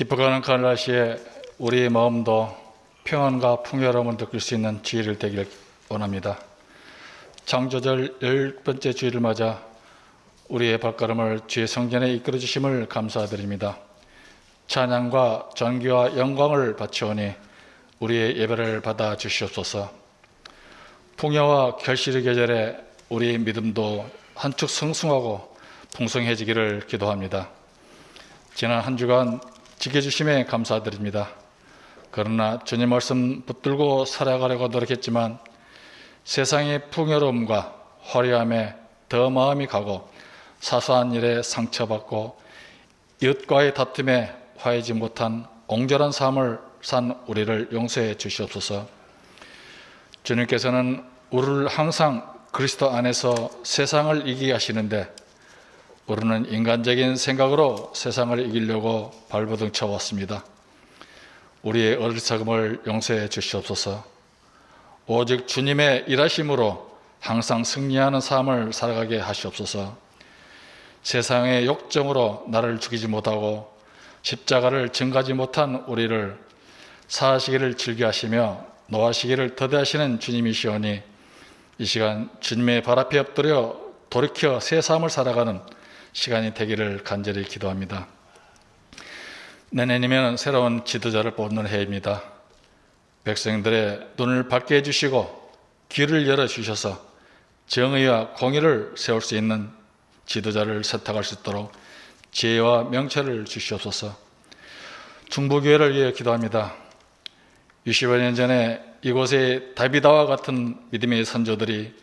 깊어가는 가을날씨에 우리의 마음도 평안과 풍요로움을 느낄 수 있는 주일을 되기를 원합니다. 창조절 열 번째 주일을 맞아 우리의 발걸음을 주의 성전에 이끌어 주심을 감사드립니다. 찬양과 전기와 영광을 바치오니 우리의 예배를 받아 주시옵소서. 풍요와 결실의 계절에 우리의 믿음도 한축 성승하고 풍성해지기를 기도합니다. 지난 한 주간 지켜주심에 감사드립니다. 그러나 주님 말씀 붙들고 살아가려고 노력했지만 세상의 풍요로움과 화려함에 더 마음이 가고 사소한 일에 상처받고 이웃과의 다툼에 화해지 못한 옹졸한 삶을 산 우리를 용서해 주시옵소서. 주님께서는 우리를 항상 그리스도 안에서 세상을 이기게 하시는데 우리는 인간적인 생각으로 세상을 이기려고 발버둥 쳐왔습니다. 우리의 어리석음을 용서해 주시옵소서. 오직 주님의 일하심으로 항상 승리하는 삶을 살아가게 하시옵소서. 세상의 욕정으로 나를 죽이지 못하고 십자가를 증가지 못한 우리를 사시기를 즐겨하시며 노하시기를 더대하시는 주님이시오니 이 시간 주님의 발 앞에 엎드려 돌이켜 새 삶을 살아가는 시간이 되기를 간절히 기도합니다. 내년이면 새로운 지도자를 뽑는 해입니다. 백성들의 눈을 밝게 해주시고 길을 열어주셔서 정의와 공의를 세울 수 있는 지도자를 선택할 수 있도록 지혜와 명철을 주시옵소서. 중부교회를 위해 기도합니다. 60여 년 전에 이곳에 다비다와 같은 믿음의 선조들이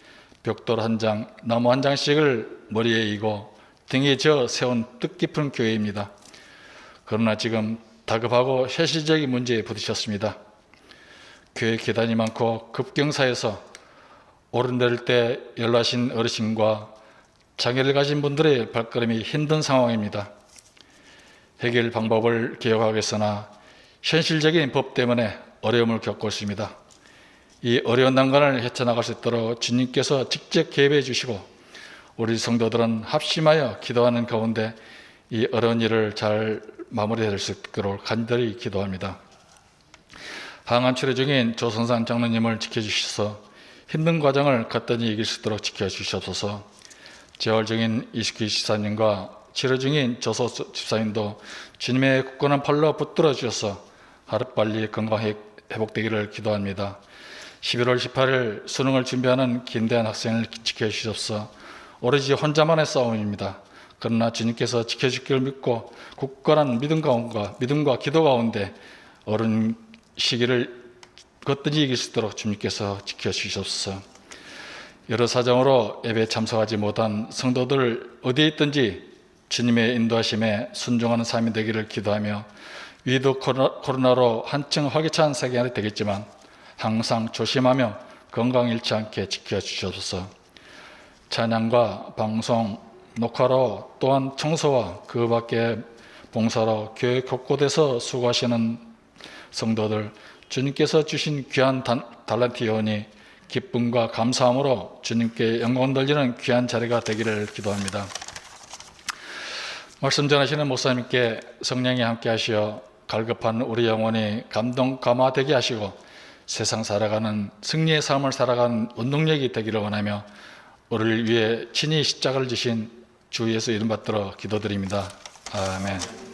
벽돌 한 장, 나무 한 장씩을 머리에 이고 등에 져 세운 뜻깊은 교회입니다. 그러나 지금 다급하고 현실적인 문제에 부딪혔습니다. 교회 계단이 많고 급경사에서 오른내릴 때 연라신 어르신과 장애를 가진 분들의 발걸음이 힘든 상황입니다. 해결 방법을 개혁하겠으나 현실적인 법 때문에 어려움을 겪고 있습니다. 이 어려운 난관을 헤쳐나갈 수 있도록 주님께서 직접 개입해 주시고 우리 성도들은 합심하여 기도하는 가운데 이 어려운 일을 잘 마무리될 수 있도록 간절히 기도합니다. 항암 치료 중인 조선산 장로님을 지켜주셔서 힘든 과정을 갔더니 이길 수 있도록 지켜주시옵소서. 재활 중인 이식규 집사님과 치료 중인 조소 집사님도 주님의 굳건한 팔로 붙들어 주셔서 하루빨리 건강 회복되기를 기도합니다. 11월 18일 수능을 준비하는 김대한 학생을 지켜주셔서 오로지 혼자만의 싸움입니다. 그러나 주님께서 지켜주기를 믿고 굳건한 믿음 가운데 믿음과 기도 가운데 어른 시기를 걷든지 이길 수 있도록 주님께서 지켜주시옵소서. 여러 사정으로 예배 참석하지 못한 성도들 어디에 있든지 주님의 인도하심에 순종하는 삶이 되기를 기도하며 위드 코로나로 한층 활기찬 세계가 되겠지만 항상 조심하며 건강 잃지 않게 지켜주셔서 찬양과 방송, 녹화로 또한 청소와 그 밖에 봉사로 교회 곳곳에서 수고하시는 성도들 주님께서 주신 귀한 달란트이오니 기쁨과 감사함으로 주님께 영광 돌리는 귀한 자리가 되기를 기도합니다. 말씀 전하시는 목사님께 성령이 함께 하시어 갈급한 우리 영혼이 감동 감화되게 하시고 세상 살아가는 승리의 삶을 살아가는 운동력이 되기를 원하며 우리를 위해 친히 십자가를 지신 주 예수 이름 받들어 기도드립니다. 아멘.